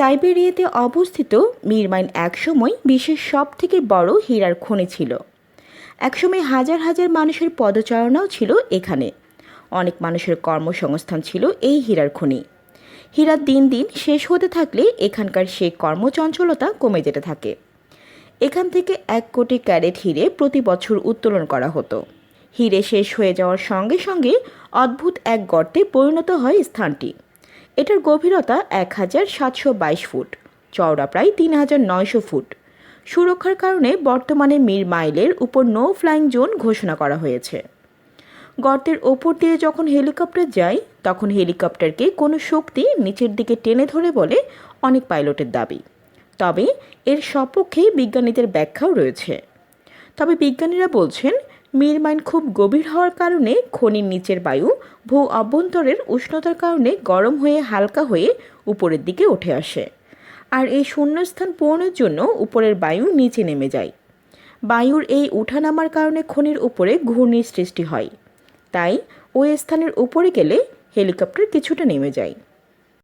সাইবেরিয়াতে অবস্থিত মিরমাইন একসময় বিশ্বের সব থেকে বড় হীরার খনি ছিল। একসময় হাজার হাজার মানুষের পদচারণাও ছিল এখানে। অনেক মানুষের কর্মসংস্থান ছিল এই হীরার খনি। হীরা দিন দিন শেষ হতে থাকলে এখানকার সেই কর্মচঞ্চলতা কমে যেতে থাকে। এখান থেকে এক কোটি ক্যারেট হিরে প্রতি বছর উত্তোলন করা হতো। হিরে শেষ হয়ে যাওয়ার সঙ্গে সঙ্গে অদ্ভুত এক গর্তে পরিণত হয় স্থানটি। এটার গভীরতা এক হাজার সাতশো বাইশ ফুট, চওড়া প্রায় তিন হাজার নয়শো ফুট। সুরক্ষার কারণে বর্তমানে মির মাইলের উপর নো ফ্লাইং জোন ঘোষণা করা হয়েছে। গর্তের ওপর দিয়ে যখন হেলিকপ্টার যায়, তখন হেলিকপ্টারকে কোনো শক্তি নিচের দিকে টেনে ধরে বলে অনেক পাইলটের দাবি। তবে এর সপক্ষে বিজ্ঞানীদের ব্যাখ্যাও রয়েছে। তবে বিজ্ঞানীরা বলছেন মিরমাইন খুব গভীর হওয়ার কারণে খনির নিচের বায়ু ভূ অভ্যন্তরের উষ্ণতার কারণে গরম হয়ে হালকা হয়ে উপরের দিকে উঠে আসে। আর এই শূন্যস্থান পূরণের জন্য উপরের বায়ু নিচে নেমে যায়। বায়ুর এই উঠানামার কারণে খনির উপরে ঘূর্ণির সৃষ্টি হয়। তাই ওই স্থানের উপরে গেলে হেলিকপ্টার কিছুটা নেমে যায়।